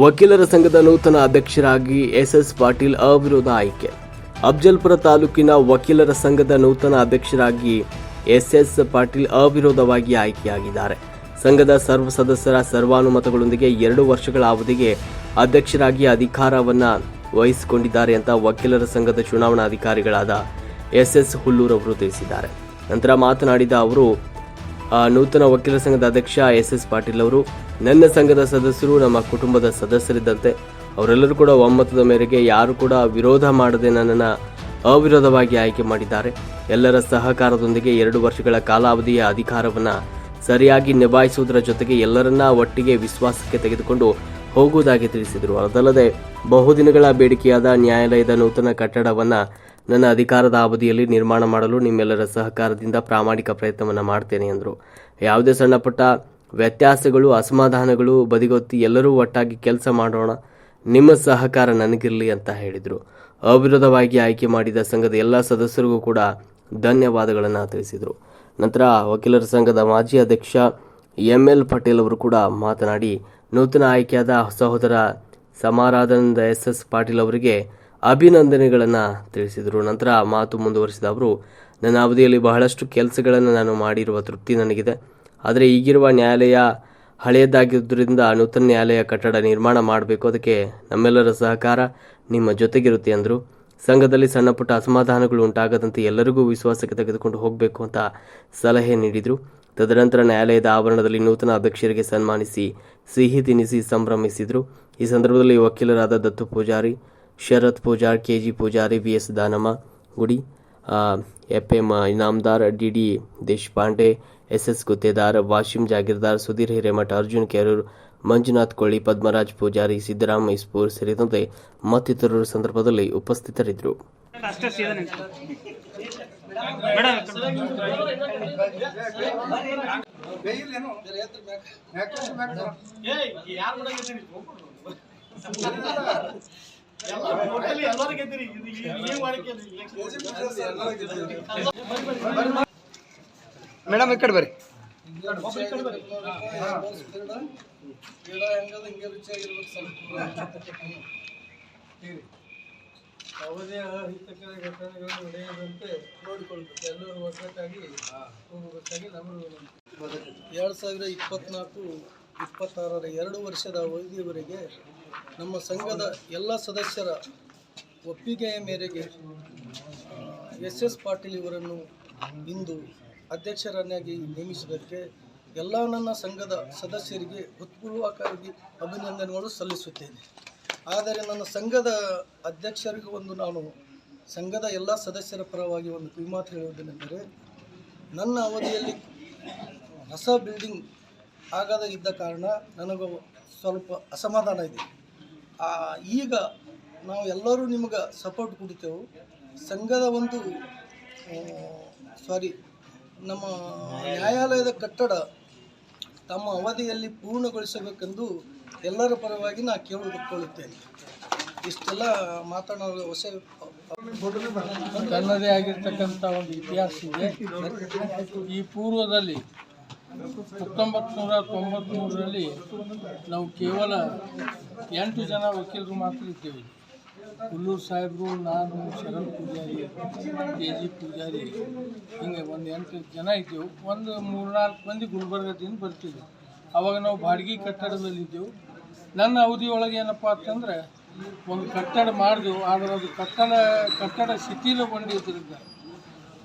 ವಕೀಲರ ಸಂಘದ ನೂತನ ಅಧ್ಯಕ್ಷರಾಗಿ ಎಸ್ ಎಸ್ ಪಾಟೀಲ್ ಅವಿರೋಧ ಆಯ್ಕೆ. ಅಫ್ಜಲ್ಪುರ ತಾಲೂಕಿನ ವಕೀಲರ ಸಂಘದ ನೂತನ ಅಧ್ಯಕ್ಷರಾಗಿ ಎಸ್ ಎಸ್ ಪಾಟೀಲ್ ಅವಿರೋಧವಾಗಿ ಆಯ್ಕೆಯಾಗಿದ್ದಾರೆ. ಸಂಘದ ಸರ್ವ ಸದಸ್ಯರ ಸರ್ವಾನುಮತಗಳೊಂದಿಗೆ ಎರಡು ವರ್ಷಗಳ ಅವಧಿಗೆ ಅಧ್ಯಕ್ಷರಾಗಿ ಅಧಿಕಾರವನ್ನ ವಹಿಸಿಕೊಂಡಿದ್ದಾರೆ ಅಂತ ವಕೀಲರ ಸಂಘದ ಚುನಾವಣಾ ಅಧಿಕಾರಿಗಳಾದ ಎಸ್ ಹುಲ್ಲೂರ್ ಅವರು ತಿಳಿಸಿದ್ದಾರೆ. ನಂತರ ಮಾತನಾಡಿದ ಅವರು ನೂತನ ವಕೀಲರ ಸಂಘದ ಅಧ್ಯಕ್ಷ ಎಸ್ ಎಸ್ ಪಾಟೀಲ್ ಅವರು, ನನ್ನ ಸಂಘದ ಸದಸ್ಯರು, ನಮ್ಮ ಕುಟುಂಬದ ಸದಸ್ಯರಿದ್ದಂತೆ, ಅವರೆಲ್ಲರೂ ಕೂಡ ಒಮ್ಮತದ ಮೇರೆಗೆ ಯಾರು ಕೂಡ ವಿರೋಧ ಮಾಡದೆ ನನ್ನನ್ನು ಅವಿರೋಧವಾಗಿ ಆಯ್ಕೆ ಮಾಡಿದ್ದಾರೆ. ಎಲ್ಲರ ಸಹಕಾರದೊಂದಿಗೆ ಎರಡು ವರ್ಷಗಳ ಕಾಲಾವಧಿಯ ಅಧಿಕಾರವನ್ನು ಸರಿಯಾಗಿ ನಿಭಾಯಿಸುವುದರ ಜೊತೆಗೆ ಎಲ್ಲರನ್ನ ಒಟ್ಟಿಗೆ ವಿಶ್ವಾಸಕ್ಕೆ ತೆಗೆದುಕೊಂಡು ಹೋಗುವುದಾಗಿ ತಿಳಿಸಿದರು. ಅದಲ್ಲದೆ, ಬಹುದಿನಗಳ ಬೇಡಿಕೆಯಾದ ನ್ಯಾಯಾಲಯದ ನೂತನ ಕಟ್ಟಡವನ್ನು ನನ್ನ ಅಧಿಕಾರದ ಅವಧಿಯಲ್ಲಿ ನಿರ್ಮಾಣ ಮಾಡಲು ನಿಮ್ಮೆಲ್ಲರ ಸಹಕಾರದಿಂದ ಪ್ರಾಮಾಣಿಕ ಪ್ರಯತ್ನವನ್ನು ಮಾಡ್ತೇನೆ ಎಂದರು ಯಾವುದೇ ಸಣ್ಣಪುಟ್ಟ ವ್ಯತ್ಯಾಸಗಳು, ಅಸಮಾಧಾನಗಳು ಬದಿಗೊತ್ತಿ ಎಲ್ಲರೂ ಒಟ್ಟಾಗಿ ಕೆಲಸ ಮಾಡೋಣ. ನಿಮ್ಮ ಸಹಕಾರ ನನಗಿರಲಿ ಅಂತ ಹೇಳಿದರು. ಅವಿರೋಧವಾಗಿ ಆಯ್ಕೆ ಮಾಡಿದ ಸಂಘದ ಎಲ್ಲ ಸದಸ್ಯರಿಗೂ ಕೂಡ ಧನ್ಯವಾದಗಳನ್ನು ತಿಳಿಸಿದರು. ನಂತರ ವಕೀಲರ ಸಂಘದ ಮಾಜಿ ಅಧ್ಯಕ್ಷ ಎಂ ಎಲ್ ಪಟೇಲ್ ಅವರು ಕೂಡ ಮಾತನಾಡಿ, ನೂತನ ಆಯ್ಕೆಯಾದ ಸಹೋದರ ಸಮಾರಾಧನಂದ ಎಸ್ ಎಸ್ ಪಾಟೀಲ್ ಅವರಿಗೆ ಅಭಿನಂದನೆಗಳನ್ನು ತಿಳಿಸಿದರು. ನಂತರ ಮಾತು ಮುಂದುವರಿಸಿದ ಅವರು, ನನ್ನ ಅವಧಿಯಲ್ಲಿ ಬಹಳಷ್ಟು ಕೆಲಸಗಳನ್ನು ನಾನು ಮಾಡಿರುವ ತೃಪ್ತಿ ನನಗಿದೆ. ಆದರೆ ಈಗಿರುವ ನ್ಯಾಯಾಲಯ ಹಳೆಯದಾಗಿದ್ದರಿಂದ ನೂತನ ನ್ಯಾಯಾಲಯ ಕಟ್ಟಡ ನಿರ್ಮಾಣ ಮಾಡಬೇಕು. ಅದಕ್ಕೆ ನಮ್ಮೆಲ್ಲರ ಸಹಕಾರ ನಿಮ್ಮ ಜೊತೆಗಿರುತ್ತೆ ಅಂದರು. ಸಂಘದಲ್ಲಿ ಸಣ್ಣಪುಟ್ಟ ಅಸಮಾಧಾನಗಳು ಉಂಟಾಗದಂತೆ ಎಲ್ಲರಿಗೂ ವಿಶ್ವಾಸಕ್ಕೆ ತೆಗೆದುಕೊಂಡು ಹೋಗಬೇಕು ಅಂತ ಸಲಹೆ ನೀಡಿದರು. ತದನಂತರ ನ್ಯಾಯಾಲಯದ ಆವರಣದಲ್ಲಿ ನೂತನ ಅಧ್ಯಕ್ಷರಿಗೆ ಸನ್ಮಾನಿಸಿ ಸಿಹಿ ತಿನಿಸಿ ಸಂಭ್ರಮಿಸಿದರು. ಈ ಸಂದರ್ಭದಲ್ಲಿ ವಕೀಲರಾದ Dattu Pujari Sharath Pujar K G Pujari V S Danamma Gudi F M Inamdar D D Deshpande S S Guttedar Washim Jagirdar, Sudhir Hiremath, Arjun Kerur, Manjunath Kolli, Padmaraj Pujari Siddarama Ispur ಸೇರಿದಂತೆ ಮತ್ತಿತರರು ಸಂದರ್ಭದಲ್ಲಿ ಉಪಸ್ಥಿತರಿದ್ದರು. Madam ಈ ಕಡೆ ಬರ್ರಿ. ಯಾವುದೇ ಅಹಿತಕರ ಘಟನೆಗಳು ನಡೆಯದಂತೆ ನೋಡಿಕೊಳ್ಬೇಕು ಎಲ್ಲರೂ ಎರಡು ಸಾವಿರ ಇಪ್ಪತ್ನಾಲ್ಕು ಇಪ್ಪತ್ತಾರರ ಎರಡು ವರ್ಷದ ಅವಧಿಯವರೆಗೆ ನಮ್ಮ ಸಂಘದ ಎಲ್ಲ ಸದಸ್ಯರ ಒಪ್ಪಿಗೆಯ ಮೇರೆಗೆ ಎಸ್ ಎಸ್ ಪಾಟೀಲ್ ಇವರನ್ನು ಇಂದು ಅಧ್ಯಕ್ಷರನ್ನಾಗಿ ನೇಮಿಸಿದ್ದಕ್ಕೆ ಎಲ್ಲ ನನ್ನ ಸಂಘದ ಸದಸ್ಯರಿಗೆ ಹೃತ್ಪೂರ್ವಕವಾಗಿ ಅಭಿನಂದನೆಗಳು ಸಲ್ಲಿಸುತ್ತೇನೆ. ಆದರೆ ನನ್ನ ಸಂಘದ ಅಧ್ಯಕ್ಷರಿಗೂ ಒಂದು ನಾನು ಸಂಘದ ಎಲ್ಲ ಸದಸ್ಯರ ಪರವಾಗಿ ಒಂದು ಕಿವಿಮಾತು ಹೇಳುವುದೇನೆಂದರೆ, ನನ್ನ ಅವಧಿಯಲ್ಲಿ ಹೊಸ ಬಿಲ್ಡಿಂಗ್ ಆಗದ ಇದ್ದ ಕಾರಣ ನನಗೂ ಸ್ವಲ್ಪ ಅಸಮಾಧಾನ ಇದೆ. ಈಗ ನಾವು ಎಲ್ಲರೂ ನಿಮಗೆ ಸಪೋರ್ಟ್ ಕೊಡ್ತೇವೆ. ಸಂಘದ ಒಂದು ಸಾರಿ ನಮ್ಮ ನ್ಯಾಯಾಲಯದ ಕಟ್ಟಡ ತಮ್ಮ ಅವಧಿಯಲ್ಲಿ ಪೂರ್ಣಗೊಳಿಸಬೇಕೆಂದು ಎಲ್ಲರ ಪರವಾಗಿ ನಾನು ಕೇಳಿಕೊಳ್ಳುತ್ತೇನೆ. ಇಷ್ಟೆಲ್ಲ ಮಾತಾಡೋದು ಹೊಸ ತನ್ನದೇ ಆಗಿರ್ತಕ್ಕಂಥ ಒಂದು ಇತಿಹಾಸ ಇದೆ. ಈ ಪೂರ್ವದಲ್ಲಿ ಹತ್ತೊಂಬತ್ತು ನೂರ ತೊಂಬತ್ತ್ಮೂರರಲ್ಲಿ ನಾವು ಕೇವಲ ಎಂಟು ಜನ ವಕೀಲರು ಮಾತ್ರ ಇದ್ದೇವೆ. ಹುಲ್ಲೂರು ಸಾಹೇಬರು, ನಾನು, ಶರಣ್ ಪೂಜಾರಿ ಕೆ ಜಿ ಪೂಜಾರಿ, ಹಿಂಗೆ ಒಂದು ಎಂಟು ಜನ ಇದ್ದೆವು. ಒಂದು ಮೂರ್ನಾಲ್ಕು ಮಂದಿ ಗುಲ್ಬರ್ಗದಿಂದ ಬರ್ತಿದ್ದೆವು ಅವಾಗ ನಾವು ಬಾಡಿಗೆ ಕಟ್ಟಡದಲ್ಲಿ ಇದ್ದೆವು. ನನ್ನ ಅವಧಿಯೊಳಗೆ ಏನಪ್ಪ ಅಂತಂದರೆ, ಒಂದು ಕಟ್ಟಡ ಮಾಡಿದೆವು. ಆದರೆ ಅದು ಕಟ್ಟಡ ಕಟ್ಟಡ ಶಿಥಿಲಗೊಂಡಿದ್ದರಿಂದ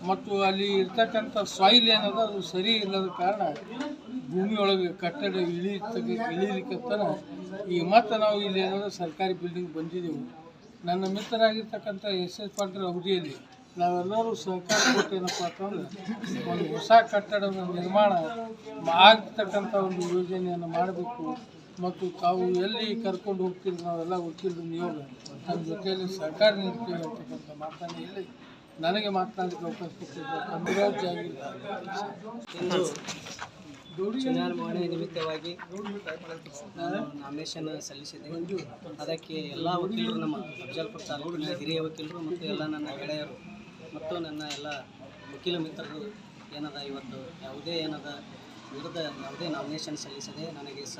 ಮತ್ತು ಅಲ್ಲಿ ಇರ್ತಕ್ಕಂಥ ಸಾಯಿಲ್ ಏನದ, ಅದು ಸರಿ ಇಲ್ಲದ ಕಾರಣ ಭೂಮಿಯೊಳಗೆ ಕಟ್ಟಡ ಇಳಿತಕ್ಕ ಇಳಿಲಿಕ್ಕತ್ತನ ಈಗ ಮತ್ತೆ ನಾವು ಇಲ್ಲಿ ಏನಾದರೂ ಸರ್ಕಾರಿ ಬಿಲ್ಡಿಂಗ್ ಬಂದಿದ್ದೆವು ನನ್ನ ಮಿತ್ರರಾಗಿರ್ತಕ್ಕಂಥ ಎಸ್ ಎಸ್ ಪಾಟೀಲ್ ಅವಧಿಯಲ್ಲಿ ನಾವೆಲ್ಲರೂ ಸಹಕಾರ ಕೊಟ್ಟು ಏನಪ್ಪ ಅಂತಂದ್ರೆ ಒಂದು ಹೊಸ ಕಟ್ಟಡದ ನಿರ್ಮಾಣ ಆಗ್ತಕ್ಕಂಥ ಒಂದು ಯೋಜನೆಯನ್ನು ಮಾಡಬೇಕು. ಮತ್ತು ತಾವು ಎಲ್ಲಿ ಕರ್ಕೊಂಡು ಹೋಗ್ತೀರಿ ನಾವೆಲ್ಲ ವಕೀಲರು ನೀವು ನಮ್ಮ ಜೊತೆಯಲ್ಲಿ ಸರ್ಕಾರ ನೀಡ್ತೀವಿ ಅಂತಕ್ಕಂಥ ಮಾತನ್ನು ಹೇಳಿ ನನಗೆ ಮಾತನಾಡಲಿಕ್ಕೆ ಅವಕಾಶ ಕೊಟ್ಟಿದ್ದ ಕಮರಾಜ್ ಜಾಗೀರ್ದಾರ್ ಇಂದು ಚುನಾವಣೆ ನಿಮಿತ್ತವಾಗಿ ನಾನು ನಾಮಿನೇಷನ್ ಸಲ್ಲಿಸಿದ್ದೆ. ಅದಕ್ಕೆ ಎಲ್ಲ ವಕೀಲರು ನಮ್ಮ ಅಫಜಲ್ಪುರ ತಾಲೂಕಿನ ಹಿರಿಯ ವಕೀಲರು ಮತ್ತು ಎಲ್ಲ ನನ್ನ ಗೆಳೆಯರು ಮತ್ತು ನನ್ನ ಎಲ್ಲ ವಕೀಲ ಮಿತ್ರರು ಏನದ ಇವತ್ತು ಯಾವುದೇ ಏನದ ವಿರುದ್ಧ ಯಾವುದೇ ನಾಮಿನೇಷನ್ ಸಲ್ಲಿಸದೆ ನನಗೆ ಸ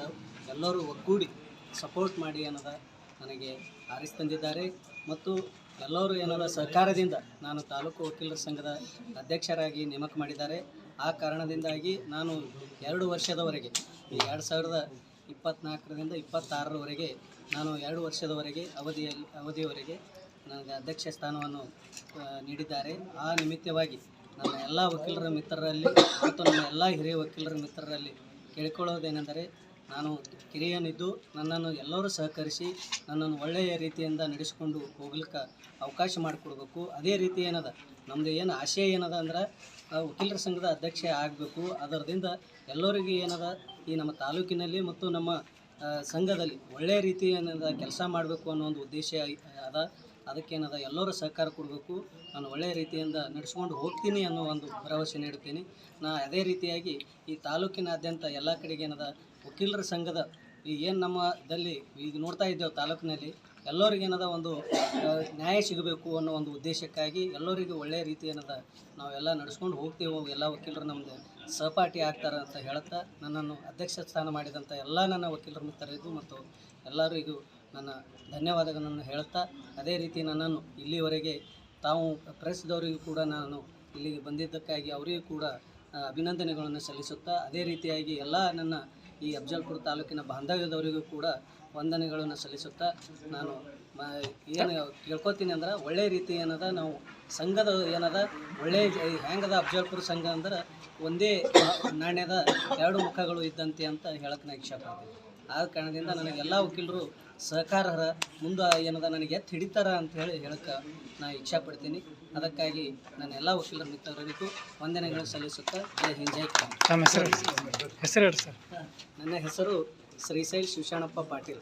ಎಲ್ಲರೂ ಒಗ್ಗೂಡಿ ಸಪೋರ್ಟ್ ಮಾಡಿ ಏನದ ನನಗೆ ಆರಿಸಿ ತಂದಿದ್ದಾರೆ ಮತ್ತು ಎಲ್ಲರೂ ಏನದ ಸರ್ಕಾರದಿಂದ ನಾನು ತಾಲೂಕು ವಕೀಲರ ಸಂಘದ ಅಧ್ಯಕ್ಷರಾಗಿ ನೇಮಕ ಮಾಡಿದ್ದಾರೆ. ಆ ಕಾರಣದಿಂದಾಗಿ ನಾನು ಎರಡು ವರ್ಷದವರೆಗೆ, ಎರಡು ಸಾವಿರದ ಇಪ್ಪತ್ತ್ನಾಲ್ಕರಿಂದ ಇಪ್ಪತ್ತಾರರವರೆಗೆ ನಾನು ಎರಡು ವರ್ಷದವರೆಗೆ ಅವಧಿಯಲ್ಲಿ ಅವಧಿಯವರೆಗೆ ನನಗೆ ಅಧ್ಯಕ್ಷ ಸ್ಥಾನವನ್ನು ನೀಡಿದ್ದಾರೆ. ಆ ನಿಮಿತ್ತವಾಗಿ ನನ್ನ ಎಲ್ಲ ವಕೀಲರ ಮಿತ್ರರಲ್ಲಿ ಮತ್ತು ನನ್ನ ಎಲ್ಲ ಹಿರಿಯ ವಕೀಲರ ಮಿತ್ರರಲ್ಲಿ ಕೇಳಿಕೊಳ್ಳೋದೇನೆಂದರೆ ನಾನು ಕಿರಿಯನಿದ್ದು ನನ್ನನ್ನು ಎಲ್ಲರೂ ಸಹಕರಿಸಿ ನನ್ನನ್ನು ಒಳ್ಳೆಯ ರೀತಿಯಿಂದ ನಡೆಸಿಕೊಂಡು ಹೋಗ್ಲಿಕ್ಕೆ ಅವಕಾಶ ಮಾಡಿಕೊಡ್ಬೇಕು. ಅದೇ ರೀತಿ ಏನದ? ನಮ್ಮದು ಏನು ಆಶಯ ಏನದ ಅಂದ್ರೆ ವಕೀಲರ ಸಂಘದ ಅಧ್ಯಕ್ಷ ಆಗಬೇಕು. ಅದರದಿಂದ ಎಲ್ಲರಿಗೂ ಏನದ? ಈ ನಮ್ಮ ತಾಲೂಕಿನಲ್ಲಿ ಮತ್ತು ನಮ್ಮ ಸಂಘದಲ್ಲಿ ಒಳ್ಳೆಯ ರೀತಿ ಏನದ ಕೆಲಸ ಮಾಡಬೇಕು ಅನ್ನೋ ಒಂದು ಉದ್ದೇಶ ಅದ. ಅದಕ್ಕೇನದ ಎಲ್ಲರೂ ಸಹಕಾರ ಕೊಡಬೇಕು. ನಾನು ಒಳ್ಳೆಯ ರೀತಿಯಿಂದ ನಡೆಸ್ಕೊಂಡು ಹೋಗ್ತೀನಿ ಅನ್ನೋ ಒಂದು ಭರವಸೆ ನೀಡ್ತೀನಿ ನಾ ಅದೇ ರೀತಿಯಾಗಿ ಈ ತಾಲೂಕಿನಾದ್ಯಂತ ಎಲ್ಲ ಕಡೆಗೆ ಏನದ ವಕೀಲರ ಸಂಘದ ಈ ಏನು ನಮ್ಮದಲ್ಲಿ ಈಗ ನೋಡ್ತಾ ಇದ್ದೇವೆ ತಾಲೂಕಿನಲ್ಲಿ ಎಲ್ಲರಿಗೇನದ ಒಂದು ನ್ಯಾಯ ಸಿಗಬೇಕು ಅನ್ನೋ ಒಂದು ಉದ್ದೇಶಕ್ಕಾಗಿ ಎಲ್ಲರಿಗೂ ಒಳ್ಳೆಯ ರೀತಿ ಏನದ ನಾವೆಲ್ಲ ನಡೆಸ್ಕೊಂಡು ಹೋಗ್ತೇವೆ. ಎಲ್ಲ ವಕೀಲರು ನಮ್ಮದು ಸಹಪಾಠಿ ಆಗ್ತಾರೆ ಅಂತ ಹೇಳುತ್ತಾ ನನ್ನನ್ನು ಅಧ್ಯಕ್ಷ ಸ್ಥಾನ ಮಾಡಿದಂಥ ಎಲ್ಲ ನನ್ನ ವಕೀಲರ ಮಿತ್ರರಿಗೂ ಮತ್ತು ಎಲ್ಲರಿಗೂ ನನ್ನ ಧನ್ಯವಾದಗಳನ್ನು ಹೇಳುತ್ತಾ ಅದೇ ರೀತಿ ನನ್ನನ್ನು ಇಲ್ಲಿವರೆಗೆ ತಾವು ಪ್ರೆಸ್ದವರಿಗೂ ಕೂಡ ನಾನು ಇಲ್ಲಿಗೆ ಬಂದಿದ್ದಕ್ಕಾಗಿ ಅವರಿಗೂ ಕೂಡ ಅಭಿನಂದನೆಗಳನ್ನು ಸಲ್ಲಿಸುತ್ತಾ, ಅದೇ ರೀತಿಯಾಗಿ ಎಲ್ಲ ನನ್ನ ಈ ಅಫಜಲ್ಪುರ ತಾಲೂಕಿನ ಬಾಂಧವ್ಯದವರಿಗೂ ಕೂಡ ವಂದನೆಗಳನ್ನು ಸಲ್ಲಿಸುತ್ತಾ, ನಾನು ಏನು ಕೇಳ್ಕೊತೀನಿ ಅಂದ್ರೆ ಒಳ್ಳೆಯ ರೀತಿ ಏನದ, ನಾವು ಸಂಘದ ಏನದ ಒಳ್ಳೆಯ ಹ್ಯಾಂಗದ ಅಫಜಲ್ಪುರ ಸಂಘ ಅಂದ್ರೆ ಒಂದೇ ನಾಣ್ಯದ ಎರಡು ಮುಖಗಳು ಇದ್ದಂತೆ ಅಂತ ಹೇಳಕ್ಕೆ ನಾನು ಇಷ್ಟಪಡ್ತೀನಿ ಆ ಕಾರಣದಿಂದ ನನಗೆ ಎಲ್ಲ ವಕೀಲರು ಸಹಕಾರರ ಮುಂದೆ ಏನದ ನನಗೆ ಎತ್ತು ಹಿಡಿತಾರ ಅಂತ ಹೇಳಿ ನಾ ನಾನು ಇಚ್ಛಾಪಡ್ತೀನಿ. ಅದಕ್ಕಾಗಿ ನನ್ನ ಎಲ್ಲ ವಕೀಲರ ಮಿತ್ರರಿಗೂ ವಂದನೆಗಳು ಸಲ್ಲಿಸುತ್ತಾ ಹಿಂಜಾಯ್ ಹೆಸರು? ಹೆಸರು ಹೇಳಿ ಸರ್. ನನ್ನ ಹೆಸರು ಶ್ರೀಶೈಲ್ ಶಿವಶಾಣಪ್ಪ ಪಾಟೀಲ್.